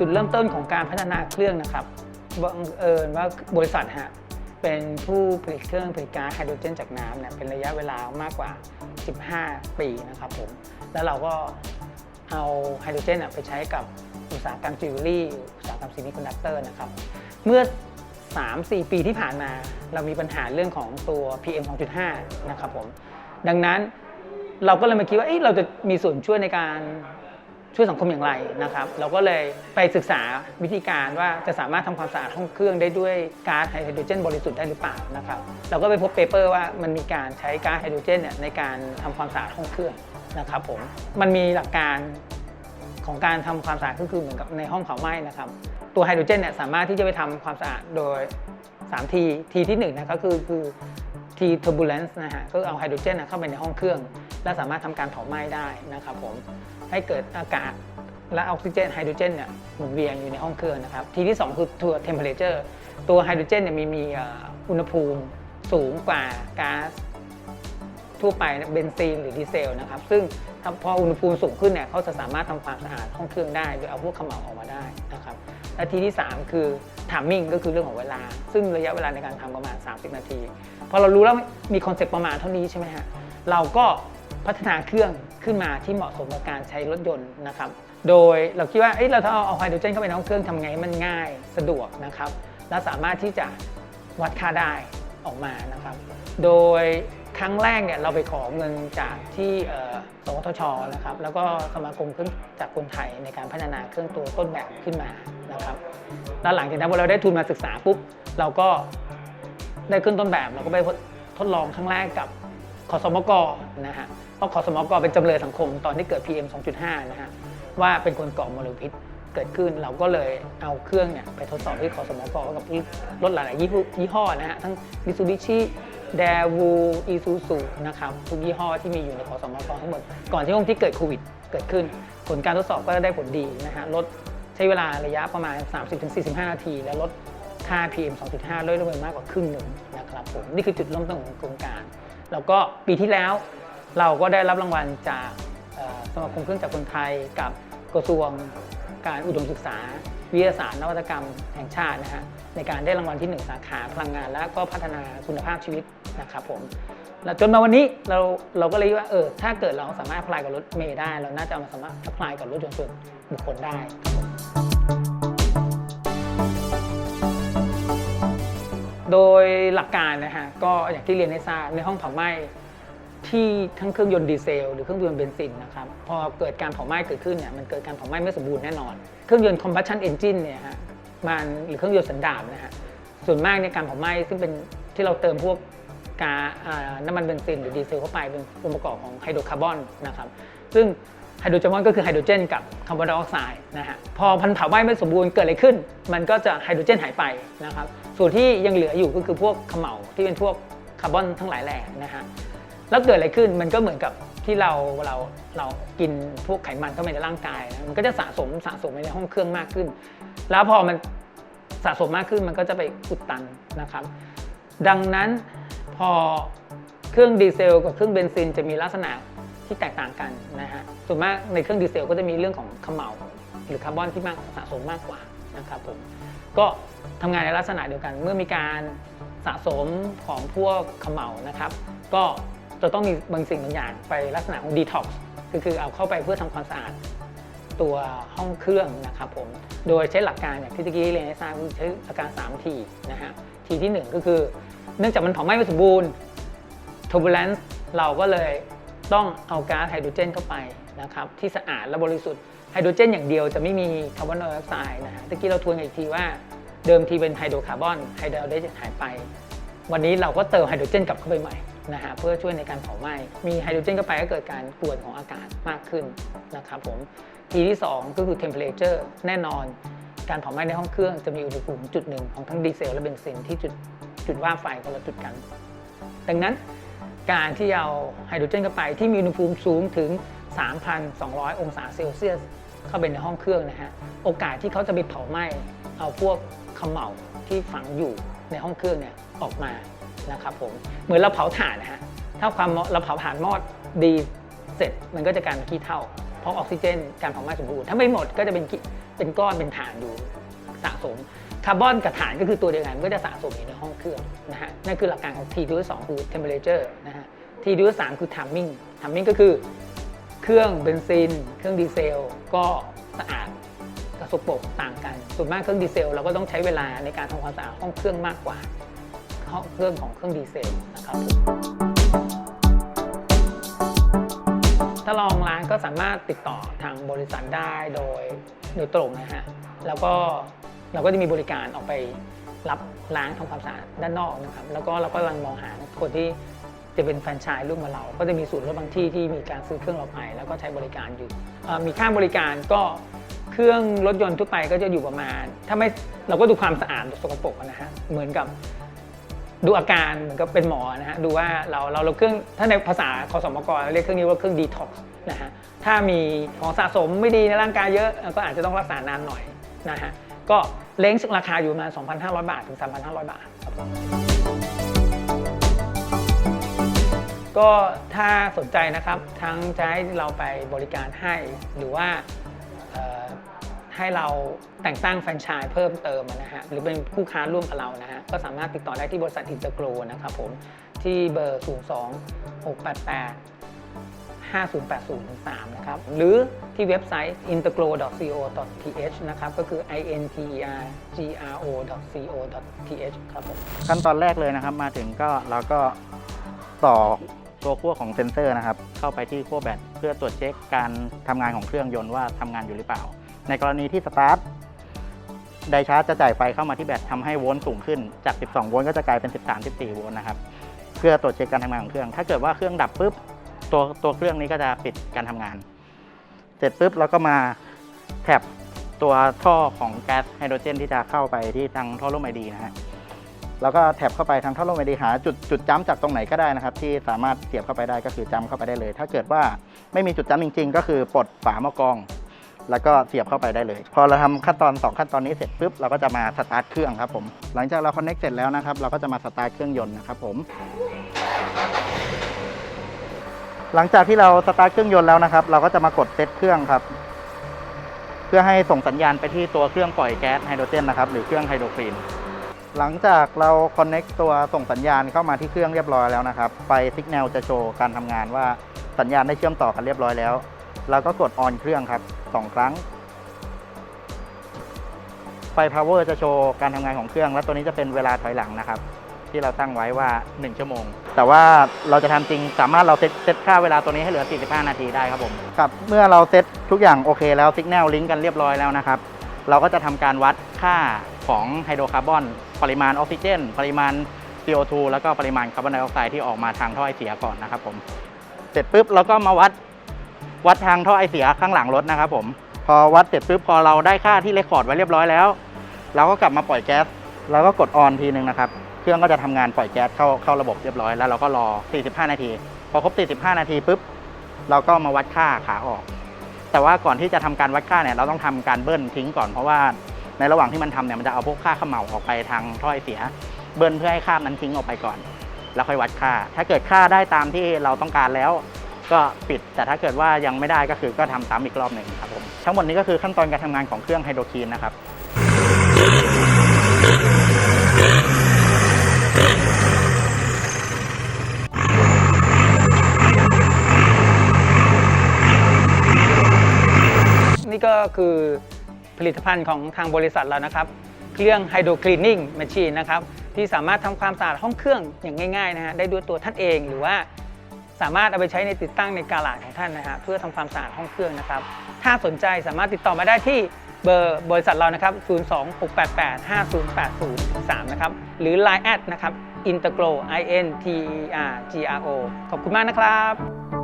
จุดเริ่มต้นของการพัฒนาเครื่องนะครับบังเอิญว่าบริษัทฮะเป็นผู้ผลิตเครื่องผลิตก๊าซไฮโดรเจนจากน้ำเนี่ยเป็นระยะเวลามากกว่า 15 ปีนะครับผมแล้วเราก็เอาไฮโดรเจนไปใช้กับอุตสาหกรรมจิวเวลรี่อุตสาหกรรมซีมิคอนดักเตอร์นะครับเมื่อ 3-4 ปีที่ผ่านมา เรามีปัญหาเรื่องของตัว PM 2.5 นะครับผมดังนั้นเราก็เลยมาคิดว่าเเราจะมีส่วนช่วยในการ ช่วยสังคมอย่างไรนะครับ เราก็เลยไปศึกษาวิธีการว่าจะสามารถทำความสะอาดห้องเครื่องได้ด้วยก๊าซไฮโดรเจนบริสุทธิ์ได้หรือเปล่านะครับเราก็ไปพบเปเปอร์ว่ามันมีการใช้ก๊าซไฮโดรเจนเนี่ยในการทำความสะอาดห้องเครื่องนะครับผมมันมีหลักการของการทำความสะอาดก็คือเหมือนกับในห้องเผาไหม้นะครับ ตัวไฮโดรเจนเนี่ยสามารถที่จะไปทำความสะอาดโดย3ทีทีที่1นะก็คือคือที turbulence นะฮะก็เอาไฮโดรเจนเข้าไปในห้องเครื่อง และสามารถทำการเผาไหม้ได้นะครับผมให้เกิดอากาศและออกซิเจนไฮโดรเจนเนี่ยหมุนเวียนอยู่ในห้องเครื่องนะครับ ทีที่ 2 คือตัว temperature ตัวไฮโดรเจนเนี่ยมีมีอุณหภูมิสูงกว่าก๊าซทั่วไปเบนซีนหรือดีเซลนะครับ ซึ่งพออุณหภูมิสูงขึ้นเนี่ยเขาจะสามารถทำความสะอาดห้องเครื่องได้โดยเอาพวกขม่าออกมาได้นะครับและทีที่ 3 คือทามมิ่งก็คือเรื่องของเวลา ซึ่งระยะเวลาในการทำประมาณ 30 นาที พอเรารู้แล้วมีคอนเซ็ปต์ประมาณเท่านี้ใช่ไหมฮะเราก็ พัฒนาเครื่องขึ้นมาที่เหมาะสมกับการใช้รถยนต์นะครับ โดยเราคิดว่าเอ้ยเราถ้าเอาเอาไฮโดรเจนเข้าไปในห้องเครื่องทำไงให้มันง่ายสะดวกนะครับ และสามารถที่จะวัดค่าได้ออกมานะครับ โดยครั้งแรกเนี่ยเราไปขอเงินจากที่สวทชนะครับ แล้วก็สมาคมเครื่องจากคนไทยในการพัฒนาเครื่องตัวต้นแบบขึ้นมานะครับแล้วหลังจากนั้นพอเราได้ทุนมาศึกษาปุ๊บเราก็ได้ขึ้นต้นแบบเราก็ไปทดลองครั้งแรกกับขอสมกนะฮะ เพราะขสมกเป็นจำเลยสังคมตอนที่เกิด PM 2.5 นะฮะว่าเป็นคนก่อมลพิษเกิดขึ้นเราก็เลยเอาเครื่องเนี่ยไปทดสอบที่ขสมกกับรถหลาย ๆ ยี่ห้อยี่ห้อนะฮะทั้ง Mitsubishi เดวูอีซูซูนะครับทุกยี่ห้อที่มีอยู่ในขสมกทั้งหมด ก่อนที่ช่วงที่เกิดโควิด เกิดขึ้น ผลการทดสอบก็ได้ผลดีนะฮะลดใช้เวลาระยะประมาณ 30-45 นาที แล้วลดค่า PM 2.5ลดลงไปมากกว่าครึ่งหนึ่งนะครับผมนี่คือจุดเริ่มต้นของโครงการ แล้วก็ปีที่แล้ว เราก็ได้รับรางวัลจากสมาคมเครื่องจักรคนไทยกับกระทรวงการอุดมศึกษา วิทยาศาสตร์นวัตกรรมแห่งชาตินะฮะในการได้รางวัลที่ 1 สาขาพลังงาน และก็พัฒนาคุณภาพชีวิตนะครับผมจนมาวันนี้เราเราก็เลยว่าเออถ้าเกิดเราสามารถ apply กับรถเมย์ได้ เราน่าจะมาสามารถ apply กับรถยนต์ส่วนบุคคลได้ครับผมโดยหลักการนะฮะก็อย่างที่เรียนให้ทราบในห้องเผาไหม้ ที่ทั้งเครื่องยนต์ดีเซล หรือเครื่องยนต์เบนซินนะครับพอเกิดการเผาไหม้เกิดขึ้นเนี่ยมันเกิดการเผาไหม้ไม่สมบูรณ์แน่นอน เครื่องยนต์ combustion engine เนี่ยฮะมันหรือเครื่องยนต์สันดาปนะฮะส่วนมากในการเผาไหม้ซึ่งเป็นที่เราเติมพวกกาน้ำมันเบนซินหรือดีเซลเข้าไปเป็นองค์ประกอบของไฮโดรคาร์บอนนะครับซึ่งไฮโดรคาร์บอนก็คือไฮโดรเจนกับคาร์บอนไดออกไซด์นะฮะพอพันเผาไหม้ไม่สมบูรณ์เกิดอะไรขึ้น มันก็จะไฮโดรเจนหายไปนะครับส่วนที่ยังเหลืออยู่ก็คือพวกเขมาที่เป็นพวกคาร์บอนทั้งหลายแหล่นะฮะ แล้วเกิดอะไรขึ้นมันก็เหมือนกับที่เราเราเรากินพวกไขมันเข้าไปในร่างกายนะมันก็จะสะสมสะสมในห้องเครื่องมากขึ้น แล้วพอมันสะสมมากขึ้นมันก็จะไปอุดตันนะครับ ดังนั้นพอเครื่องดีเซลกับเครื่องเบนซินจะมีลักษณะที่แตกต่างกันนะฮะส่วนมากในเครื่องดีเซลก็จะมีเรื่องของขม่าหรือคาร์บอนที่มากสะสมมากกว่านะครับผมก็ทำงานในลักษณะเดียวกัน เมื่อมีการสะสมของพวกขม่านะครับ ก็ จะต้องมีบางสิ่งบางอย่างไปลักษณะของดีท็อกซ์คือคือเอาเข้าไปเพื่อทำความสะอาดตัวห้องเครื่องนะครับผม โดยใช้หลักการอย่างที่ตะกี้เรียนให้ทราบคือใช้หลักการ3ทีนะฮะทีที่ 1 ก็คือ เนื่องจากมันเผาไหม้ไม่สมบูรณ์ turbulence เราก็เลยต้องเอาก๊าซไฮโดรเจนเข้าไปนะครับที่สะอาดและบริสุทธิ์ไฮโดรเจนอย่างเดียวจะไม่มีคาร์บอนไดออกไซด์นะฮะตะกี้เราทวนอีกทีว่าเดิมทีเป็นไฮโดรคาร์บอนไฮโดรไดหายไป วันนี้เราก็เติมไฮโดรเจนกลับเข้าไปใหม่ นะฮะเพื่อช่วยในการเผาไหม้มีไฮโดรเจนเข้าไปก็เกิดการกวนของอากาศมากขึ้นนะครับผมทีที่ 2 ก็คือ temperature แน่นอน การเผาไหม้ในห้องเครื่องจะมีอุณหภูมิจุดหนึ่งของทั้งดีเซลและเบนซินที่จุดจุดว่าไฟคนละจุดกัน ดังนั้นการที่เอาไฮโดรเจนเข้าไปที่มีอุณหภูมิสูงถึง 3,200 องศาเซลเซียสเข้าไปในห้องเครื่องนะฮะโอกาสที่เขาจะไปเผาไหม้เอาพวกขม่าที่ฝังอยู่ในห้องเครื่องเนี่ยออกมา นะครับผมเหมือนเราเผาถ่านนะฮะถ้าความเราเผาถ่านมอดดีเสร็จมันก็จะกลายเป็นขี้เถ้าเพราะออกซิเจนการเผาไหม้สมบูรณ์ถ้าไม่หมดก็จะเป็นเป็นก้อนเป็นฐานอยู่สะสมคาร์บอนกับฐานก็คือตัวเดียวกันก็จะสะสมอยู่ในห้องเครื่องนะฮะนั่นคือหลักการของ T ที่2คือ temperature นะฮะ T ที่3คือ timing timing ก็คือเครื่องเบนซิน เครื่องดีเซล ก็สะอาดกับสกปรกต่างกัน ส่วนมากเครื่องดีเซลเราก็ต้องใช้เวลาในการทำความสะอาดห้องเครื่องมากกว่า เครื่องของเครื่องดีเซลนะครับผมถ้าลองร้านก็สามารถติดต่อทางบริษัทได้โดยโดยตรงนะฮะแล้วก็เราก็จะมีบริการออกไปรับล้างทำความสะอาดด้านนอกนะครับ แล้วก็เราก็กำลังมองหาคนที่จะเป็นแฟรนไชส์ร่วมกับเรา ก็จะมีศูนย์รถบางที่ที่มีการซื้อเครื่องเราไป แล้วก็ใช้บริการอยู่ มีค่าบริการก็เครื่องรถยนต์ทั่วไปก็จะอยู่ประมาณ ถ้าไม่เราก็ดูความสะอาดสกปรกนะฮะ เหมือนกับ ดูอาการเหมือนกับเป็นหมอนะฮะดูว่าเราเราเราเครื่องถ้าในภาษาคอสมกเราเรียกเครื่องนี้ว่าเครื่องดีท็อกซ์นะฮะถ้ามีของสะสมไม่ดีในร่างกายเยอะก็อาจจะต้องรักษานานหน่อยนะฮะก็เลนส์ราคาอยู่ประมาณ 2,500 บาทถึง 3,500 บาทครับก็ถ้าสนใจนะครับทั้งจะให้เราไปบริการให้หรือว่าให้เรา แต่งตั้งแฟรนไชส์เพิ่มเติมนะฮะหรือเป็นคู่ค้าร่วมกับเรานะฮะก็สามารถติดต่อได้ที่บริษัทอินเตอร์โกรนะครับผมที่เบอร์ 02 688 5080-3 นะครับ หรือที่เว็บไซต์ intergro.co.th นะครับ ก็คือ intergro.co.th ครับผม ขั้นตอนแรกเลยนะครับ มาถึงก็เราก็ต่อตัวขั้วของเซ็นเซอร์นะครับ เข้าไปที่ขั้วแบตเพื่อตรวจเช็คการทำงานของเครื่องยนต์ว่าทำงานอยู่หรือเปล่า ในกรณีที่สตาร์ท ไดชาร์จจะจ่ายไฟเข้ามาที่แบตทำให้โวลต์สูงขึ้นจาก 12 โวลต์ก็จะกลายเป็น 13 14 โวลต์นะครับเพื่อตรวจเช็คการทำงานของเครื่อง ถ้าเกิดว่าเครื่องดับปุ๊บตัวตัวเครื่องนี้ก็จะปิดการทำงาน เสร็จปุ๊บเราก็มาแท็บตัวท่อของแก๊สไฮโดรเจน ที่จะเข้าไปที่ทางท่อร่มไอดีนะฮะแล้วก็แท็บเข้าไปทางท่อลมไอดีหาจุดจุดจ้ำจากตรงไหนก็ได้นะครับ ที่สามารถเสียบเข้าไปได้ก็คือจ้ำเข้าไปได้เลย ถ้าเกิดว่าไม่มีจุดจ้ำจริง ๆ ก็คือปลดฝาม้อกอง แล้วก็เสียบเข้าไปได้เลย พอเราทำขั้นตอน 2 ขั้นตอนนี้เสร็จปุ๊บเราก็จะมาสตาร์ทเครื่องครับผมหลังจากเราคอนเน็กเสร็จแล้วนะครับเราก็จะมาสตาร์ทเครื่องยนต์นะครับผม หลังจากที่เราสตาร์ทเครื่องยนต์แล้วนะครับ เราก็จะมากดเซตเครื่องครับ เพื่อให้ส่งสัญญาณไปที่ตัวเครื่องปล่อยแก๊สไฮโดรเจนนะครับหรือเครื่องไฮโดรคลีนหลังจากเราคอนเน็กตัวส่งสัญญาณเข้ามาที่เครื่องเรียบร้อยแล้วนะครับไฟสัญญาณจะโชว์การทำงานว่าสัญญาณได้เชื่อมต่อกันเรียบร้อยแล้วเราก็กดออนเครื่องครับ สองครั้ง ไฟ power จะโชว์การทำงานของเครื่อง และตัวนี้จะเป็นเวลาถอยหลังนะครับ ที่เราตั้งไว้ว่า 1 ชั่วโมง แต่ว่าเราจะทำจริงสามารถเราเซตเซตค่าเวลาตัวนี้ให้เหลือ 45 นาทีได้ครับผมครับเมื่อเราเซตทุกอย่างโอเคแล้วสัญญาณลิงก์กันเรียบร้อยแล้วนะครับเราก็จะทำการวัดค่าของไฮโดรคาร์บอน ปริมาณออกซิเจน ปริมาณ CO2 แล้วก็ปริมาณคาร์บอนไดออกไซด์ที่ออกมาทางท่อไอเสียก่อนนะครับผม เสร็จปุ๊บเราก็มาวัด วัดทางท่อไอเสียข้างหลังรถนะครับผมพอวัดเสร็จปุ๊บพอเราได้ค่าที่เรคคอร์ดไว้เรียบร้อยแล้ว เราก็กลับมาปล่อยแก๊สแล้วก็กดออนทีหนึ่งนะครับเครื่องก็จะทำงานปล่อยแก๊สเข้าเข้าระบบเรียบร้อยแล้วเราก็รอ 45 นาที พอครบ 45 นาทีปุ๊บเราก็มาวัดค่าขาออก แต่ว่าก่อนที่จะทำการวัดค่าเนี่ยเราต้องทำการเบิ้ลทิ้งก่อนเพราะว่าในระหว่างที่มันทำเนี่ยมันจะเอาพวกค่าขม่าออกไปทางท่อไอเสีย เบิ้ลเพื่อให้ค่านั้นทิ้งออกไปก่อน แล้วค่อยวัดค่า ถ้าเกิดค่าได้ตามที่เราต้องการแล้ว ก็ปิด แต่ถ้าเกิดว่ายังไม่ได้ก็คือก็ทำซ้ำอีกรอบหนึ่งครับผมทั้งหมดนี้ก็คือขั้นตอนการทำงานของเครื่องไฮโดรคีนนะครับนี่ก็คือผลิตภัณฑ์ของทางบริษัทเรานะครับ เครื่อง Hydro Cleaning Machine นะครับ ที่สามารถทำความสะอาดห้องเครื่องอย่างง่ายๆนะฮะได้ด้วยตัวท่านเองหรือว่า สามารถเอาไปใช้ในติดตั้งในกาลาดของท่านนะฮะเพื่อทำความสะอาดห้องเครื่องนะครับ ถ้าสนใจสามารถติดต่อมาได้ที่เบอร์บริษัทเรานะครับ 026885080-3 นะครับ หรือ Line แอดนะครับ Integro I N T E R G R O ขอบคุณมากนะครับ